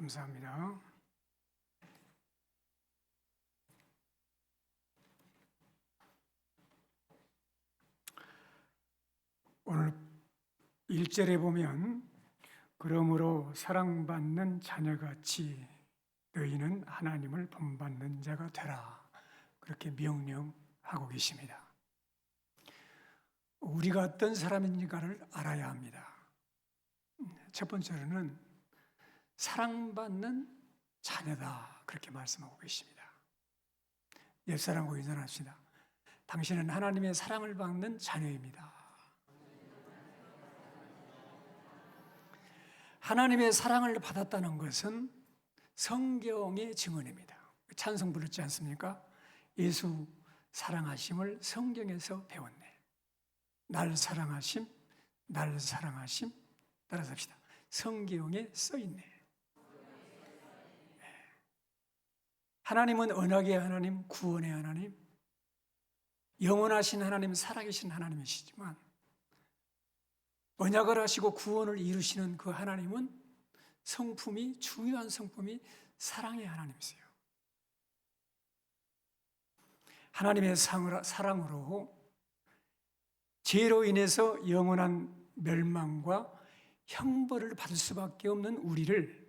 감사합니다. 오늘 1절에 보면 그러므로 사랑받는 자녀같이 너희는 하나님을 본받는 자가 되라. 그렇게 명령하고 계십니다. 우리가 어떤 사람인가를 알아야 합니다. 첫 번째로는 사랑받는 자녀다. 그렇게 말씀하고 계십니다. 옆사람과 인사합시다. 당신은 하나님의 사랑을 받는 자녀입니다. 하나님의 사랑을 받았다는 것은 성경의 증언입니다. 찬송 부르지 않습니까? 예수 사랑하심을 성경에서 배웠네. 날 사랑하심, 날 사랑하심. 따라서 합시다. 성경에 써 있네. 하나님은 언약의 하나님, 구원의 하나님, 영원하신 하나님, 살아계신 하나님이시지만 언약을 하시고 구원을 이루시는 그 하나님은 성품이 중요한 성품이 사랑의 하나님이세요. 하나님의 사랑으로 죄로 인해서 영원한 멸망과 형벌을 받을 수밖에 없는 우리를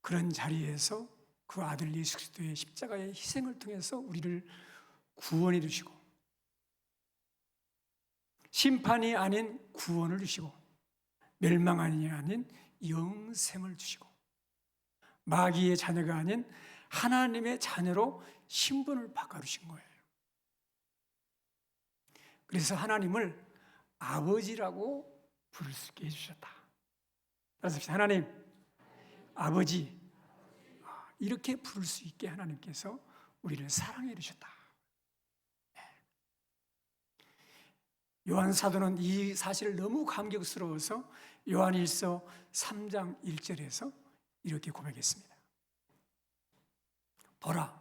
그런 자리에서 그 아들 예수 그리스도의 십자가의 희생을 통해서 우리를 구원해 주시고 심판이 아닌 구원을 주시고 멸망이 아닌 영생을 주시고 마귀의 자녀가 아닌 하나님의 자녀로 신분을 바꿔 주신 거예요. 그래서 하나님을 아버지라고 부를 수 있게 해 주셨다. 그래서 하나님, 아버지, 이렇게 부를 수 있게 하나님께서 우리를 사랑해 주셨다. 요한 사도는 이 사실을 너무 감격스러워서 요한일서 3장 1절에서 이렇게 고백했습니다. 보라,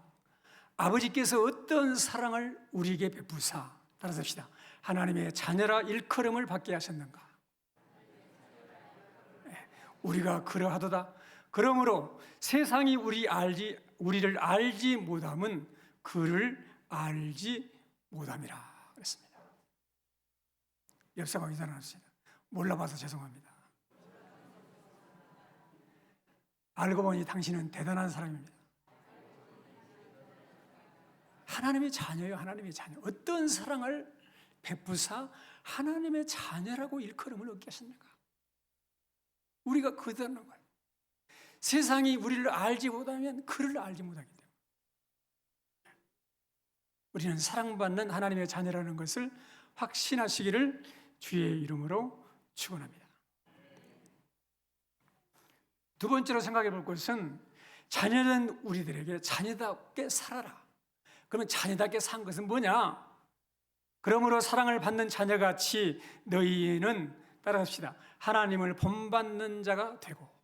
아버지께서 어떤 사랑을 우리에게 베푸사 따라서 합시다. 하나님의 자녀라 일컬음을 받게 하셨는가? 예, 우리가 그러하도다. 그러므로 세상이 우리 알지 우리를 알지 못함은 그를 알지 못함이라 그랬습니다. 옆사람 인사하십니다. 몰라봐서 죄송합니다. 알고 보니 당신은 대단한 사람입니다. 하나님의 자녀예요, 하나님의 자녀. 어떤 사랑을 베푸사 하나님의 자녀라고 일컬음을 얻게 하십니까? 우리가 그대로 거예요. 세상이 우리를 알지 못하면 그를 알지 못하기 때문에. 우리는 사랑받는 하나님의 자녀라는 것을 확신하시기를 주의 이름으로 축원합니다. 두 번째로 생각해 볼 것은 자녀는 우리들에게 자녀답게 살아라. 그러면 자녀답게 산 것은 뭐냐? 그러므로 사랑을 받는 자녀같이 너희는 따라합시다. 하나님을 본받는 자가 되고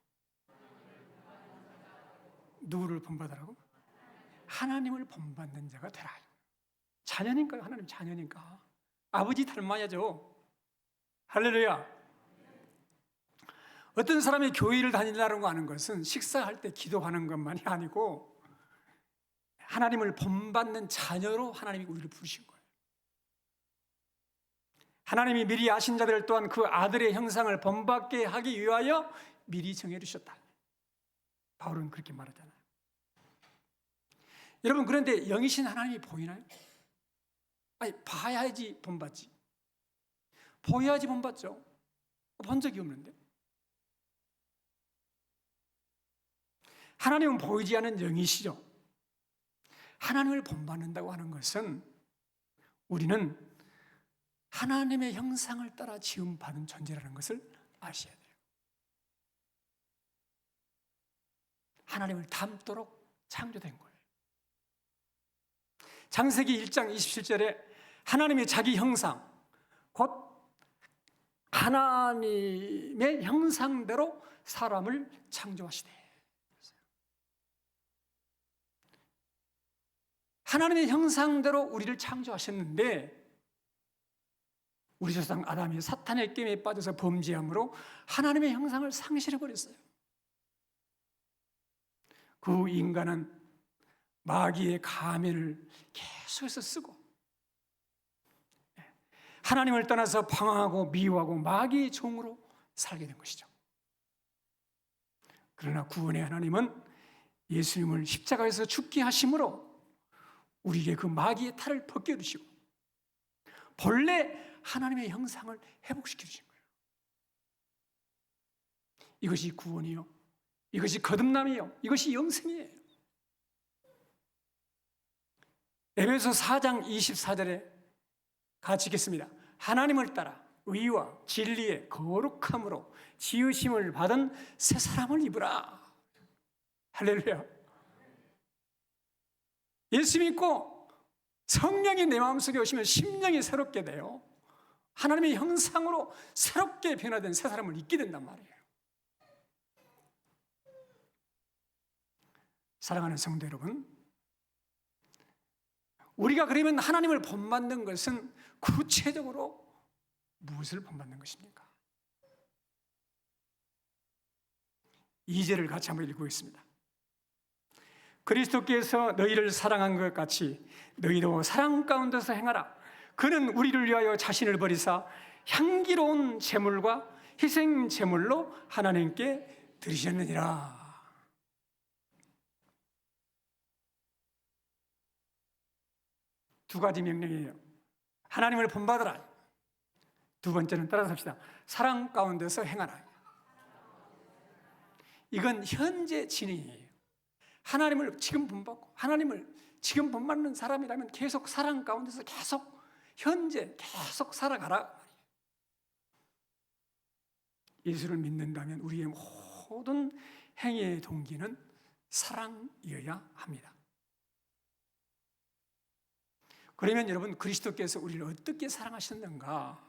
누구를 본받으라고? 하나님을 본받는 자가 되라. 자녀니까 하나님 자녀니까 아버지 닮아야죠. 할렐루야. 어떤 사람이 교회를 다닌다는 하는 것은 식사할 때 기도하는 것만이 아니고 하나님을 본받는 자녀로 하나님이 우리를 부르신 거예요. 하나님이 미리 아신 자들 또한 그 아들의 형상을 본받게 하기 위하여 미리 정해 주셨다. 바울은 그렇게 말하잖아요. 여러분 그런데 영이신 하나님이 보이나요? 아니 봐야지 본받지. 보여야지 본받죠. 본 적이 없는데. 하나님은 보이지 않는 영이시죠. 하나님을 본받는다고 하는 것은 우리는 하나님의 형상을 따라 지음 받은 존재라는 것을 아셔야 돼요. 하나님을 닮도록 창조된 거예요. 장세기 1장 27절에 하나님의 자기 형상, 곧 하나님의 형상대로 사람을 창조하시되 하나님의 형상대로 우리를 창조하셨는데 우리 조상 아담이 사탄의 게임에 빠져서 범죄함으로 하나님의 형상을 상실해 버렸어요. 그 인간은 마귀의 가면을 계속해서 쓰고 하나님을 떠나서 방황하고 미워하고 마귀의 종으로 살게 된 것이죠. 그러나 구원의 하나님은 예수님을 십자가에서 죽게 하심으로 우리에게 그 마귀의 탈을 벗겨주시고 본래 하나님의 형상을 회복시켜 주신 거예요. 이것이 구원이요. 이것이 거듭남이요. 이것이 영생이에요. 에베소 4장 24절에 같이 읽겠습니다. 하나님을 따라 의와 진리의 거룩함으로 지으심을 받은 새 사람을 입으라. 할렐루야. 예수 믿고 성령이 내 마음속에 오시면 심령이 새롭게 돼요. 하나님의 형상으로 새롭게 변화된 새 사람을 입게 된단 말이에요. 사랑하는 성도 여러분, 우리가 그러면 하나님을 본받는 것은 구체적으로 무엇을 본받는 것입니까? 2절을 같이 한번 읽고있습니다 그리스도께서 너희를 사랑한 것 같이 너희도 사랑 가운데서 행하라. 그는 우리를 위하여 자신을 버리사 향기로운 제물과 희생 제물로 하나님께 드리셨느니라. 두 가지 명령이에요. 하나님을 본받으라. 두 번째는 따라서 합시다. 사랑 가운데서 행하라. 이건 현재 진행이에요. 하나님을 지금 본받고 하나님을 지금 본받는 사람이라면 계속 사랑 가운데서 계속 현재 계속 살아가라. 예수를 믿는다면 우리의 모든 행위의 동기는 사랑이어야 합니다. 그러면 여러분 그리스도께서 우리를 어떻게 사랑하셨는가?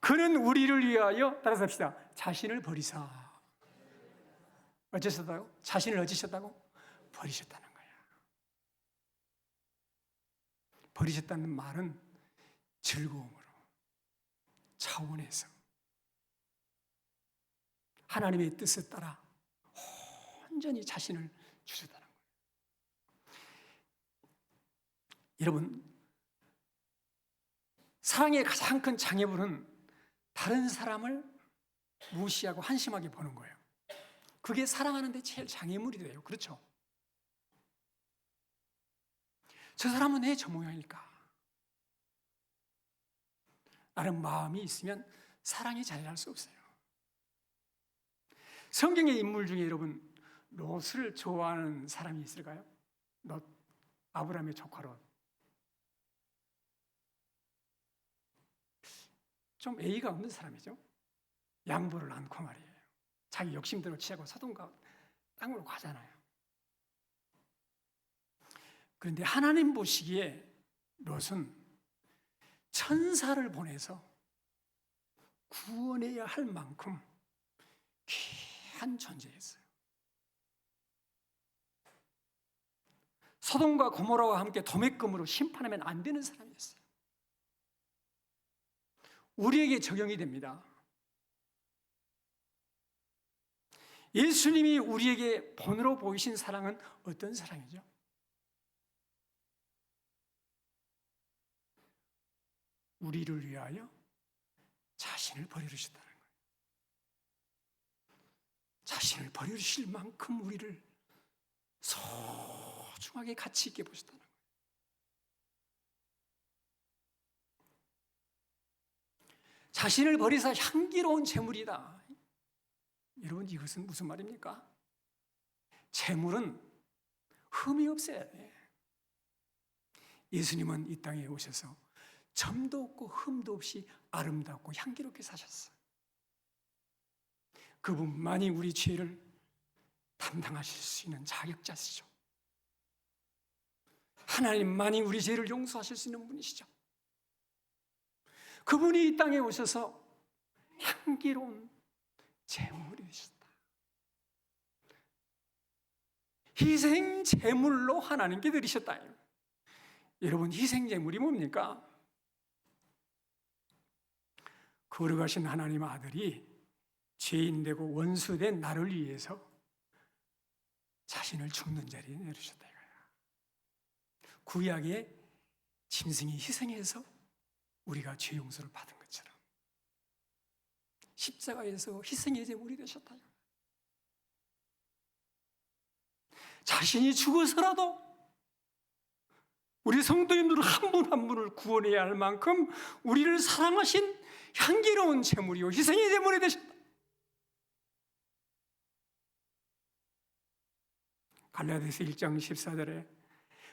그는 우리를 위하여 따라서 합시다. 자신을 버리사. 어쩌셨다고? 자신을 어쩌셨다고? 버리셨다는 거야. 버리셨다는 말은 즐거움으로, 차원에서 하나님의 뜻에 따라 온전히 자신을 주셨다는 거예요. 여러분, 사랑의 가장 큰 장애물은 다른 사람을 무시하고 한심하게 보는 거예요. 그게 사랑하는데 제일 장애물이 돼요. 그렇죠? 저 사람은 왜 저 모양일까? 나름 마음이 있으면 사랑이 자리할 수 없어요. 성경의 인물 중에 여러분 롯을 좋아하는 사람이 있을까요? 롯 아브라함의 조카 롯. 좀 A가 없는 사람이죠. 양보를 않고 말이에요. 자기 욕심대로 취하고 서동과 땅으로 가잖아요. 그런데 하나님 보시기에 롯은 천사를 보내서 구원해야 할 만큼 귀한 존재였어요. 소돔과 고모라와 함께 도매금으로 심판하면 안 되는 사람이었어요. 우리에게 적용이 됩니다. 예수님이 우리에게 본으로 보이신 사랑은 어떤 사랑이죠? 우리를 위하여 자신을 버려주셨다는 거예요. 자신을 버려주실 만큼 우리를 소중하게 가치 있게 보셨다는 거예요. 자신을 버리사 향기로운 재물이다. 여러분 이것은 무슨 말입니까? 재물은 흠이 없어야 돼. 예수님은 이 땅에 오셔서 점도 없고 흠도 없이 아름답고 향기롭게 사셨어요. 그분만이 우리 죄를 담당하실 수 있는 자격자시죠. 하나님만이 우리 죄를 용서하실 수 있는 분이시죠. 그분이 이 땅에 오셔서 향기로운 제물이 되셨다. 희생 제물로 하나님께 드리셨다. 여러분 희생 제물이 뭡니까? 거룩하신 하나님 아들이 죄인 되고 원수 된 나를 위해서 자신을 죽는 자리에 내리셨다 이거야. 구약의 짐승이 희생해서 우리가 죄 용서를 받은 것처럼 십자가에서 희생의 제물이 되셨다. 자신이 죽어서라도 우리 성도님들 한 분 한 분을 구원해야 할 만큼 우리를 사랑하신 향기로운 제물이요 희생의 제물이 되셨다. 갈라디아서 1장 14절에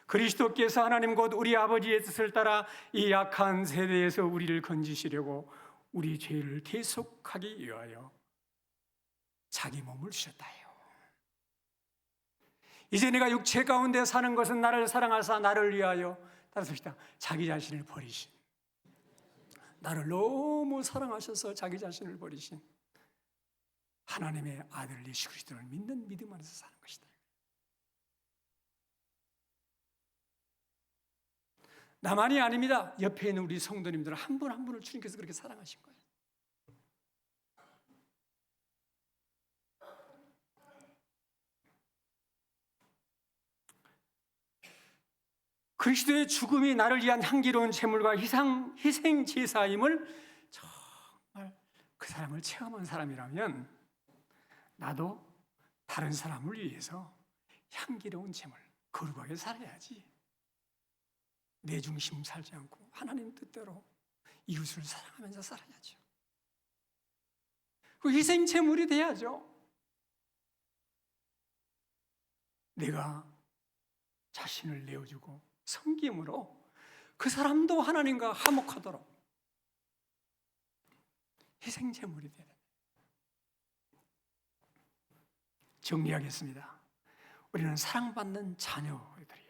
그리스도께서 하나님 곧 우리 아버지의 뜻을 따라 이 약한 세대에서 우리를 건지시려고 우리 죄를 대속하기 위하여 자기 몸을 주셨다요. 이제 내가 육체 가운데 사는 것은 나를 사랑하사 나를 위하여 따라서시다 자기 자신을 버리신 나를 너무 사랑하셔서 자기 자신을 버리신 하나님의 아들 예수 그리스도를 믿는 믿음 안에서 사는 것이다. 나만이 아닙니다. 옆에 있는 우리 성도님들 한 분 한 분을 주님께서 그렇게 사랑하신 거예요. 그리스도의 죽음이 나를 위한 향기로운 제물과 희생, 희생 제사임을 정말 그 사람을 체험한 사람이라면 나도 다른 사람을 위해서 향기로운 제물 거룩하게 살아야지. 내 중심 살지 않고 하나님 뜻대로 이웃을 사랑하면서 살아야죠. 그 희생 제물이 돼야죠. 내가 자신을 내어주고 섬김으로 그 사람도 하나님과 화목하도록 희생 제물이 되는 정리하겠습니다. 우리는 사랑받는 자녀들이에요.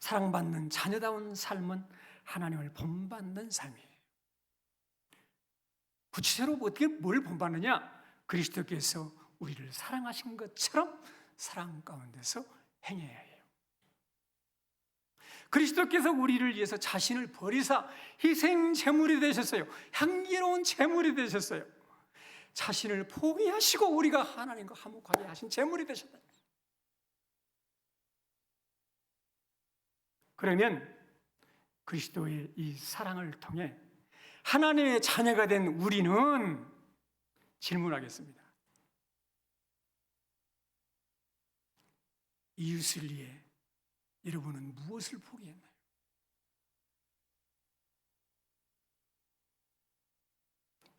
사랑받는 자녀다운 삶은 하나님을 본받는 삶이에요. 구체적으로 어떻게 뭘 본받느냐? 그리스도께서 우리를 사랑하신 것처럼 사랑 가운데서 행해야 해요. 그리스도께서 우리를 위해서 자신을 버리사 희생 제물이 되셨어요. 향기로운 제물이 되셨어요. 자신을 포기하시고 우리가 하나님과 화목하게 하신 제물이 되셨다. 그러면 그리스도의 이 사랑을 통해 하나님의 자녀가 된 우리는 질문하겠습니다. 이웃을 위해 여러분은 무엇을 포기했나요?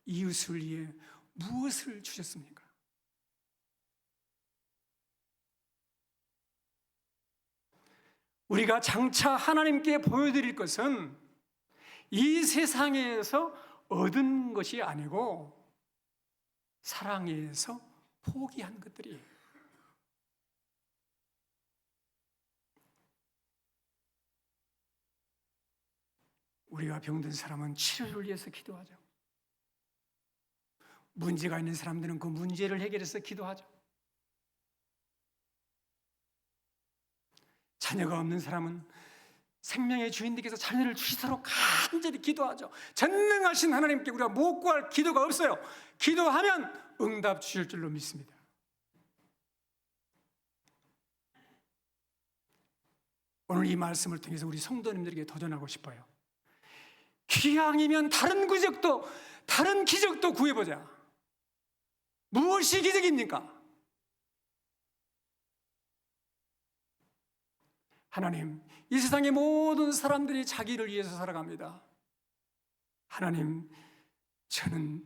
이웃을 위해 무엇을 주셨습니까? 우리가 장차 하나님께 보여드릴 것은 이 세상에서 얻은 것이 아니고 사랑에서 포기한 것들이에요. 우리가 병든 사람은 치료를 위해서 기도하죠. 문제가 있는 사람들은 그 문제를 해결해서 기도하죠. 자녀가 없는 사람은 생명의 주인님께서 자녀를 주시도록 간절히 기도하죠. 전능하신 하나님께 우리가 못 구할 기도가 없어요. 기도하면 응답 주실 줄로 믿습니다. 오늘 이 말씀을 통해서 우리 성도님들에게 도전하고 싶어요. 기왕이면 다른 기적도 다른 기적도 구해보자. 무엇이 기적입니까? 하나님, 이 세상의 모든 사람들이 자기를 위해서 살아갑니다. 하나님, 저는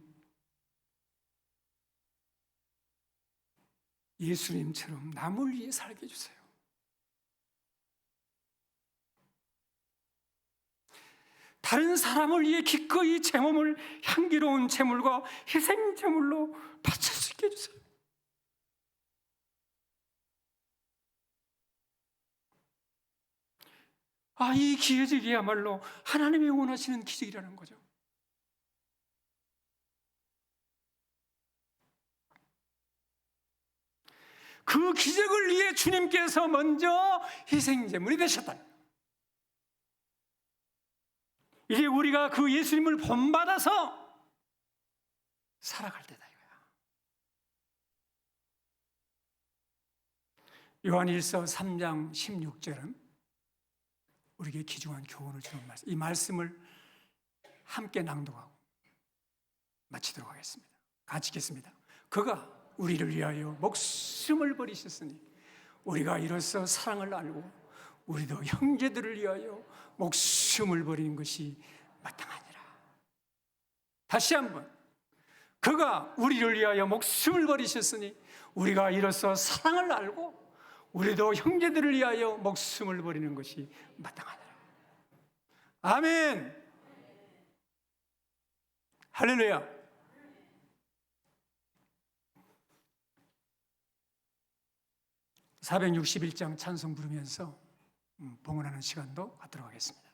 예수님처럼 남을 위해 살게 해주세요. 다른 사람을 위해 기꺼이 제 몸을 향기로운 제물과 희생 제물로 바칠 수 있게 해주세요. 아, 이 기적이야말로 하나님이 원하시는 기적이라는 거죠. 그 기적을 위해 주님께서 먼저 희생제물이 되셨다. 이제 우리가 그 예수님을 본받아서 살아갈 때다 이거야. 요한일서 3장 16절은 우리에게 귀중한 교훈을 주는 말씀. 이 말씀을 함께 낭독하고 마치도록 하겠습니다. 같이 읽겠습니다. 그가 우리를 위하여 목숨을 버리셨으니 우리가 이로써 사랑을 알고 우리도 형제들을 위하여 목숨을 버리는 것이 마땅하니라. 다시 한번 그가 우리를 위하여 목숨을 버리셨으니 우리가 이로써 사랑을 알고 우리도 형제들을 위하여 목숨을 버리는 것이 마땅하니라. 아멘. 할렐루야. (461장) 찬송 부르면서 음, 봉헌하는 시간도 갖도록 하겠습니다.